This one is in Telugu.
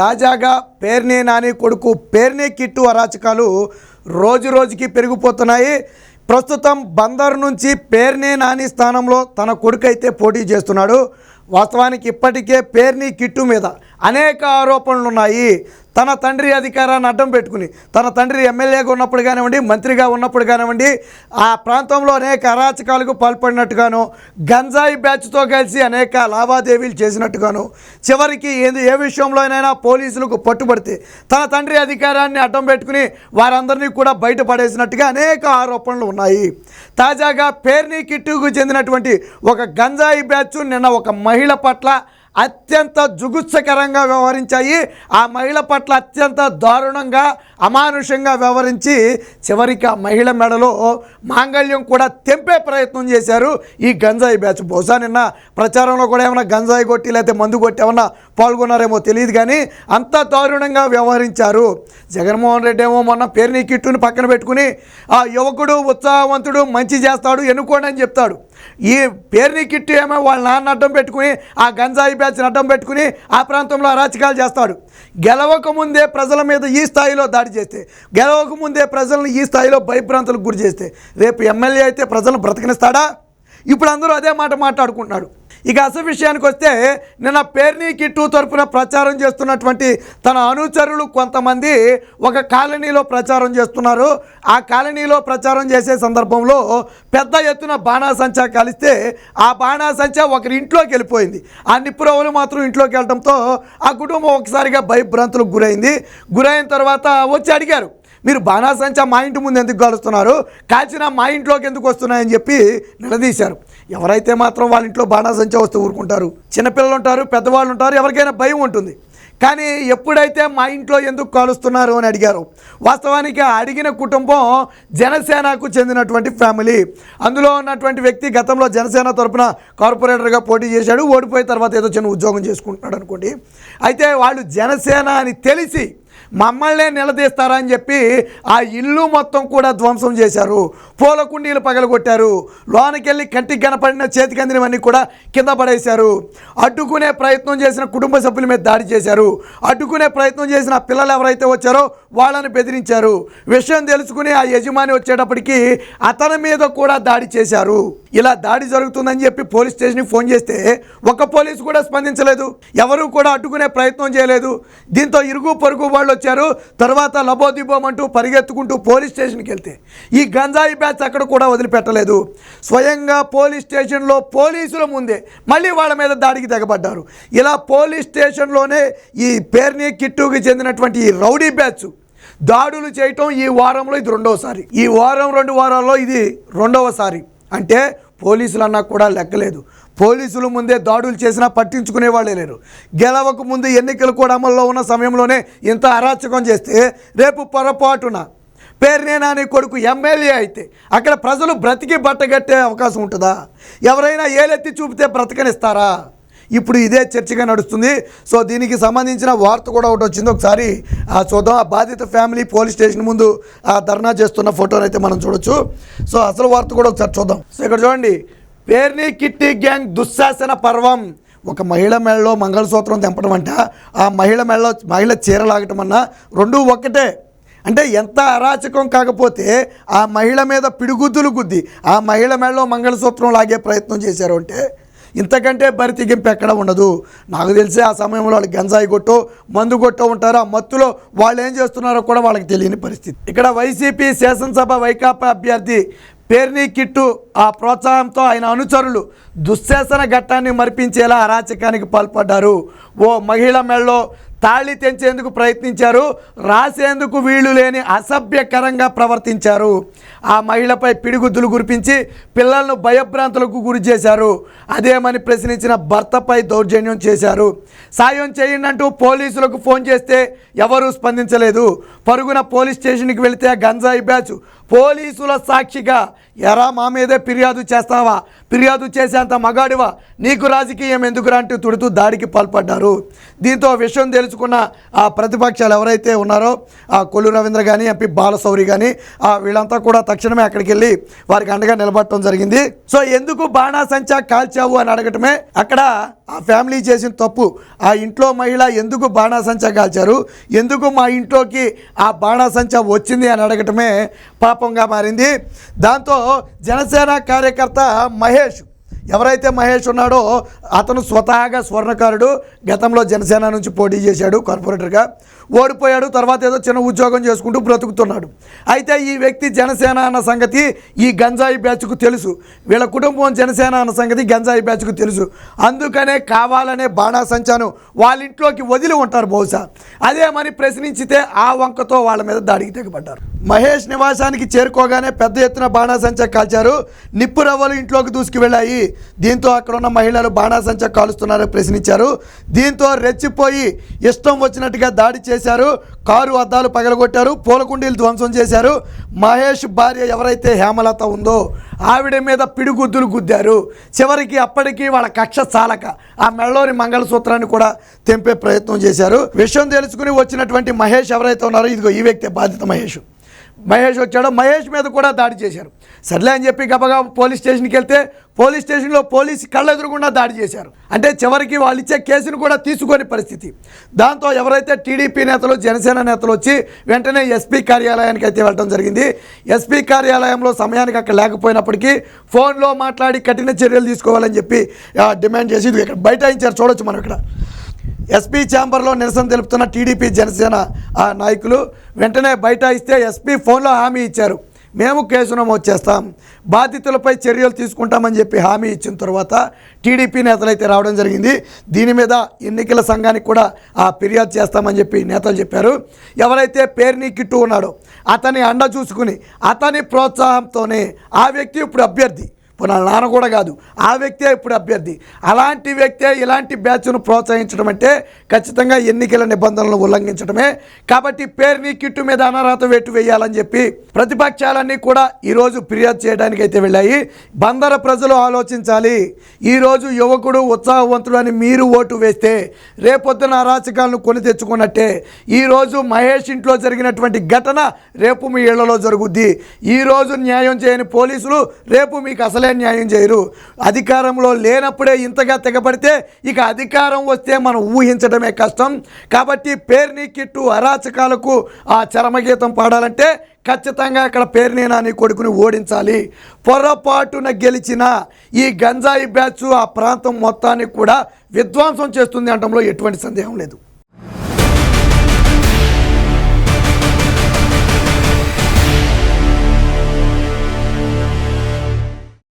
తాజాగా పేర్నే నాని కొడుకు పేర్నే కిట్టు అరాచకాలు రోజు రోజుకి పెరిగిపోతున్నాయి. ప్రస్తుతం బందర్ నుంచి పేర్నే నాని స్థానంలో తన కొడుకు అయితే పోటీ చేస్తున్నాడు. వాస్తవానికి ఇప్పటికే పేర్ని కిట్టు మీద అనేక ఆరోపణలు ఉన్నాయి తన తండ్రి అధికారాన్ని అడ్డం పెట్టుకుని తన తండ్రి ఎమ్మెల్యేగా ఉన్నప్పుడు కానివ్వండి మంత్రిగా ఉన్నప్పుడు కానివ్వండి ఆ ప్రాంతంలో అనేక అరాచకాలకు పాల్పడినట్టుగాను గంజాయి బ్యాచ్తో కలిసి అనేక లావాదేవీలు చేసినట్టుగాను చివరికి ఏది ఏ విషయంలోనైనా పోలీసులకు పట్టుబడితే తన తండ్రి అధికారాన్ని అడ్డం పెట్టుకుని వారందరినీ కూడా బయటపడేసినట్టుగా అనేక ఆరోపణలు ఉన్నాయి. తాజాగా పేర్ని కిట్టుకు చెందినటువంటి ఒక గంజాయి బ్యాచ్ నిన్న ఒక మహిళ పట్ల అత్యంత జుగుత్సకరంగా వ్యవహరించాయి. ఆ మహిళ పట్ల అత్యంత దారుణంగా అమానుషంగా వ్యవహరించి చివరికి ఆ మహిళ మెడలో మాంగళ్యం కూడా తెంపే ప్రయత్నం చేశారు ఈ గంజాయి బ్యాచ్. బహుశా నిన్న ప్రచారంలో కూడా ఏమైనా గంజాయి కొట్టి లేకపోతే మందు కొట్టి ఏమన్నా పాల్గొన్నారేమో తెలియదు కానీ అంత దారుణంగా వ్యవహరించారు. జగన్మోహన్ రెడ్డి ఏమో మొన్న పేరుని కిట్టుని పక్కన పెట్టుకుని ఆ యువకుడు ఉత్సాహవంతుడు మంచి చేస్తాడు ఎన్నుకోండి అని చెప్తాడు. ఈ పేరుని కిట్టు ఏమో వాళ్ళ నాన్న అడ్డం పెట్టుకుని ఆ గంజాయి బ్యాచ్ని అడ్డం పెట్టుకుని ఆ ప్రాంతంలో అరాచకాలు చేస్తాడు. గెలవక ముందే ప్రజల మీద ఈ స్థాయిలో దాడి చేస్తే గెలవక ముందే ప్రజలను ఈ స్థాయిలో భయభ్రాంతులకు గురి చేస్తే రేపు ఎమ్మెల్యే అయితే ప్రజలను బ్రతకనిస్తాడా? ఇప్పుడు అందరూ అదే మాట మాట్లాడుకుంటున్నాడు ఇక అసలు విషయానికి వస్తే నిన్న పేర్ని కిట్టు తరపున ప్రచారం చేస్తున్నటువంటి తన అనుచరులు కొంతమంది ఒక కాలనీలో ప్రచారం చేస్తున్నారు. ఆ కాలనీలో ప్రచారం చేసే సందర్భంలో పెద్ద ఎత్తున బాణాసంచా కలిస్తే ఆ బాణాసంచా ఒకరి ఇంట్లోకి వెళ్ళిపోయింది. ఆ నిప్పురవులు మాత్రం ఇంట్లోకి వెళ్ళడంతో ఆ కుటుంబం ఒకసారిగా భయభ్రాంతులకు గురైంది. గురైన తర్వాత వచ్చి అడిగారు మీరు బాణాసంచా మా ఇంటి ముందు ఎందుకు కలుస్తున్నారు? కాల్చిన మా ఇంట్లోకి ఎందుకు వస్తున్నాయని చెప్పి నిలదీశారు. ఎవరైతే మాత్రం వాళ్ళ ఇంట్లో బాణాసంచా వస్తే ఊరుకుంటారు చిన్నపిల్లలు ఉంటారు పెద్దవాళ్ళు ఉంటారు ఎవరికైనా భయం ఉంటుంది. కానీ ఎప్పుడైతే మా ఇంట్లో ఎందుకు కాలుస్తున్నారు అని అడిగారు వాస్తవానికి అడిగిన కుటుంబం జనసేనకు చెందినటువంటి ఫ్యామిలీ. అందులో ఉన్నటువంటి వ్యక్తి గతంలో జనసేన తరపున కార్పొరేటర్గా పోటీ చేశాడు ఓడిపోయిన తర్వాత ఏదో చిన్న ఉద్యోగం చేసుకుంటున్నాడు అనుకోండి. అయితే వాళ్ళు జనసేన అని తెలిసి మమ్మల్నే నిలదీస్తారా అని చెప్పి ఆ ఇల్లు మొత్తం కూడా ధ్వంసం చేశారు. పూల కుండీలు పగలగొట్టారు. లోనకెళ్ళి కంటికి కనపడిన చేతికి అందినవన్నీ కూడా కింద పడేశారు. అడ్డుకునే ప్రయత్నం చేసిన కుటుంబ సభ్యుల మీద దాడి చేశారు. అడ్డుకునే ప్రయత్నం చేసిన పిల్లలు ఎవరైతే వచ్చారో వాళ్ళని బెదిరించారు. విషయం తెలుసుకుని ఆ యజమాని వచ్చేటప్పటికి అతని మీద కూడా దాడి చేశారు. ఇలా దాడి జరుగుతుందని చెప్పి పోలీస్ స్టేషన్కి ఫోన్ చేస్తే ఒక పోలీసు కూడా స్పందించలేదు. ఎవరు కూడా అడ్డుకునే ప్రయత్నం చేయలేదు. దీంతో ఇరుగు పొరుగు వాళ్ళు వచ్చారు తర్వాత లబోదిబోమంటూ పరిగెత్తుకుంటూ పోలీస్ స్టేషన్కి వెళ్తే. ఈ గంజాయి బ్యాచ్ అక్కడ కూడా వదిలిపెట్టలేదు. స్వయంగా పోలీస్ స్టేషన్లో పోలీసుల ముందే మళ్ళీ వాళ్ళ మీద దాడికి తెగబడ్డారు. ఇలా పోలీస్ స్టేషన్లోనే ఈ పేర్ని కిట్టుకి చెందినటువంటి ఈ రౌడీ బ్యాచ్ దాడులు చేయటం ఈ వారంలో ఇది రెండవసారి ఈ వారం రెండు వారాల్లో ఇది రెండవసారి. అంటే పోలీసులు అన్నా కూడా లెక్కలేదు. పోలీసులు ముందే దాడులు చేసినా పట్టించుకునే వాళ్ళే లేరు. గెలవక ముందు ఎన్నికలు కూడా అమల్లో ఉన్న సమయంలోనే ఇంత అరాచకం చేస్తే రేపు పొరపాటున పేరునేనా నాని కొడుకు ఎమ్మెల్యే అయితే అక్కడ ప్రజలు బ్రతికి బట్టగట్టే అవకాశం ఉంటుందా? ఎవరైనా ఏలెత్తి చూపితే బ్రతకనిస్తారా? ఇప్పుడు ఇదే చర్చగా నడుస్తుంది. సో దీనికి సంబంధించిన వార్త కూడా ఒకటి వచ్చింది. ఒకసారి ఆ చూద్దాం. ఆ బాధిత ఫ్యామిలీ పోలీస్ స్టేషన్ ముందు ఆ ధర్నా చేస్తున్న ఫోటోనైతే మనం చూడొచ్చు. సో అసలు వార్త కూడా ఒకసారి చూద్దాం. సో ఇక్కడ చూడండి. పేర్ని కిట్టి గ్యాంగ్ దుశ్శాసన పర్వం. ఒక మహిళ మెడలో మంగళసూత్రం తెంపడం అంట. ఆ మహిళ మెడలో మహిళ చీర లాగటం అన్నా రెండూ అంటే ఎంత అరాచకం కాకపోతే ఆ మహిళ మీద పిడుగుద్దులు గుద్ది ఆ మహిళ మెడలో మంగళసూత్రం లాగే ప్రయత్నం చేశారు అంటే ఇంతకంటే బరితిగింపు ఎక్కడ ఉండదు. నాకు తెలిసి ఆ సమయంలో వాళ్ళు గంజాయి కొట్టో మందు కొట్టో ఉంటారు. ఆ మత్తులో వాళ్ళు ఏం చేస్తున్నారో కూడా వాళ్ళకి తెలియని పరిస్థితి. ఇక్కడ వైసీపీ శాసనసభ వైకాపా అభ్యర్థి పేర్ని కిట్టు ఆ ప్రోత్సాహంతో ఆయన అనుచరులు దుశ్శాసన ఘట్టాన్ని మరిపించేలా అరాచకానికి పాల్పడ్డారు. ఓ మహిళ మెళ్ళలో తాళి తెంచేందుకు ప్రయత్నించారు. రాసేందుకు వీలు లేని అసభ్యకరంగా ప్రవర్తించారు. ఆ మహిళపై పిడిగుద్దులు గురిపించి పిల్లలను భయభ్రాంతులకు గురి చేశారు. అదేమని ప్రశ్నించిన భర్తపై దౌర్జన్యం చేశారు. సాయం చేయండి అంటూ పోలీసులకు ఫోన్ చేస్తే ఎవరూ స్పందించలేదు. పరుగున పోలీస్ స్టేషన్కి వెళితే గంజాయి బ్యాచ్ పోలీసుల సాక్షిగా ఎరా మా మీదే ఫిర్యాదు చేస్తావా? ఫిర్యాదు చేసేంత మగాడివా? నీకు రాజకీయం ఎందుకురా అంటూ తుడుతూ దాడికి పాల్పడ్డారు. దీంతో విషయం తెలుసుకున్న ఆ ప్రతిపక్షాలు ఎవరైతే ఉన్నారో ఆ కొల్లు రవీంద్ర కానీ ఎంపీ బాలశౌరి కానీ ఆ వీళ్ళంతా కూడా తక్షణమే అక్కడికి వెళ్ళి వారికి అండగా నిలబడటం జరిగింది. సో ఎందుకు బాణాసంచా కాల్చావు అని అడగటమే? అక్కడ ఆ ఫ్యామిలీ చేసిన తప్పు. ఆ ఇంట్లో మహిళ ఎందుకు బాణాసంచా కాల్చారు? ఎందుకు మా ఇంట్లోకి ఆ బాణాసంచా వచ్చింది అని అడగటమే పాప పాపంగా మారింది. దాంతో జనసేన కార్యకర్త మహేష్ ఎవరైతే మహేష్ ఉన్నాడో అతను స్వతహాగా స్వర్ణకారుడు గతంలో జనసేన నుంచి పోటీ చేశాడు కార్పొరేటర్గా. ఓడిపోయాడు తర్వాత ఏదో చిన్న ఉద్యోగం చేసుకుంటూ బ్రతుకుతున్నాడు. అయితే ఈ వ్యక్తి జనసేన అన్న సంగతి ఈ గంజాయి బ్యాచ్కు తెలుసు. వీళ్ళ కుటుంబం జనసేన అన్న సంగతి గంజాయి బ్యాచ్కు తెలుసు. అందుకనే కావాలనే బాణాసంచాను వాళ్ళ ఇంట్లోకి వదిలి ఉంటారు బహుశా. అదే మరి ప్రశ్నించితే ఆ వంకతో వాళ్ళ మీద దాడికి తెగబడ్డారు మహేష్ నివాసానికి చేరుకోగానే పెద్ద ఎత్తున బాణాసంచా కాల్చారు. నిప్పు రవ్వలు ఇంట్లోకి దూసుకు వెళ్ళాయి దీంతో అక్కడ ఉన్న మహిళలు బాణాసంచా కాలుస్తున్నారని ప్రశ్నించారు. దీంతో రెచ్చిపోయి ఇష్టం వచ్చినట్టుగా దాడి చేశారు. కారు అద్దాలు పగలగొట్టారు. పూలకుండీలు ధ్వంసం చేశారు. మహేష్ భార్య ఎవరైతే హేమలత ఉందో ఆవిడ మీద పిడిగుద్దులు గుద్దారు. చివరికి అప్పటికి వాళ్ళ కక్ష చాలక ఆ మెళ్ళోని మంగళసూత్రాన్ని కూడా తెంపే ప్రయత్నం చేశారు. విషయం తెలుసుకుని వచ్చినటువంటి మహేష్ ఎవరైతే ఉన్నారో ఇదిగో ఈ వ్యక్తి బాధిత మహేష్. మహేష్ వచ్చాడు. మహేష్ మీద కూడా దాడి చేశారు. సర్లే అని చెప్పి గబగా పోలీస్ స్టేషన్కి వెళ్తే పోలీస్ స్టేషన్లో పోలీస్ కళ్ళ ఎదురుగుండా దాడి చేశారు. అంటే చివరికి వాళ్ళు ఇచ్చే కేసును కూడా తీసుకొని పరిస్థితి. దాంతో ఎవరైతే టీడీపీ నేతలు జనసేన నేతలు వచ్చి వెంటనే ఎస్పీ కార్యాలయానికి అయితే వెళ్ళడం జరిగింది. ఎస్పీ కార్యాలయంలో సమయానికి అక్కడ లేకపోయినప్పటికీ ఫోన్లో మాట్లాడి కఠిన చర్యలు తీసుకోవాలని చెప్పి డిమాండ్ చేసి ఇక్కడ బైఠాయించారు. చూడొచ్చు మనం ఇక్కడ. ఎస్పీ ఛాంబర్లో నిరసన తెలుపుతున్న టీడీపీ జనసేన ఆ నాయకులు వెంటనే బయట ఇస్తే ఎస్పీ ఫోన్లో హామీ ఇచ్చారు. మేము కేసు నమోదు చేస్తాం. బాధితులపై చర్యలు తీసుకుంటామని చెప్పి హామీ ఇచ్చిన తర్వాత టీడీపీ నేతలు అయితే రావడం జరిగింది. దీని మీద ఎన్నికల సంఘానికి కూడా ఆ ఫిర్యాదు చేస్తామని చెప్పి నేతలు చెప్పారు. ఎవరైతే పేరుని కిట్టు ఉన్నాడో అతని అండ చూసుకుని అతని ప్రోత్సాహంతోనే ఆ వ్యక్తి ఇప్పుడు అభ్యర్థి. ఇప్పుడు నా నాన్న కూడా కాదు. ఆ వ్యక్తే ఇప్పుడు అభ్యర్థి. అలాంటి వ్యక్తే ఇలాంటి బ్యాచ్ను ప్రోత్సహించడం అంటే ఖచ్చితంగా ఎన్నికల నిబంధనలను ఉల్లంఘించడమే. కాబట్టి పేరుని కిట్టు మీద అనర్హత వేటు వేయాలని చెప్పి ప్రతిపక్షాలన్నీ కూడా ఈరోజు ఫిర్యాదు చేయడానికి అయితే వెళ్ళాయి. బందర ప్రజలు ఆలోచించాలి. ఈరోజు యువకుడు ఉత్సాహవంతుడు అని మీరు ఓటు వేస్తే రేపొద్దున అరాచకాలను కొని తెచ్చుకున్నట్టే. ఈరోజు మహేష్ ఇంట్లో జరిగినటువంటి ఘటన రేపు మీ ఇళ్ళలో జరుగుద్ది. ఈరోజు న్యాయం చేయని పోలీసులు రేపు మీకు అసలు న్యాయం చేయరు. అధికారంలో లేనప్పుడే ఇంతగా తెగబడితే ఇక అధికారం వస్తే మనం ఊహించడమే కష్టం. కాబట్టి పేర్ని కిట్టు అరాచకాలకు ఆ చరమగీతం పాడాలంటే ఖచ్చితంగా అక్కడ పేరుని నాని కొడుకుని ఓడించాలి. పొరపాటున గెలిచిన ఈ గంజాయి బ్యాచ్ ఆ ప్రాంతం మొత్తాన్ని కూడా విధ్వంసం చేస్తుంది అనడంలో ఎటువంటి సందేహం లేదు.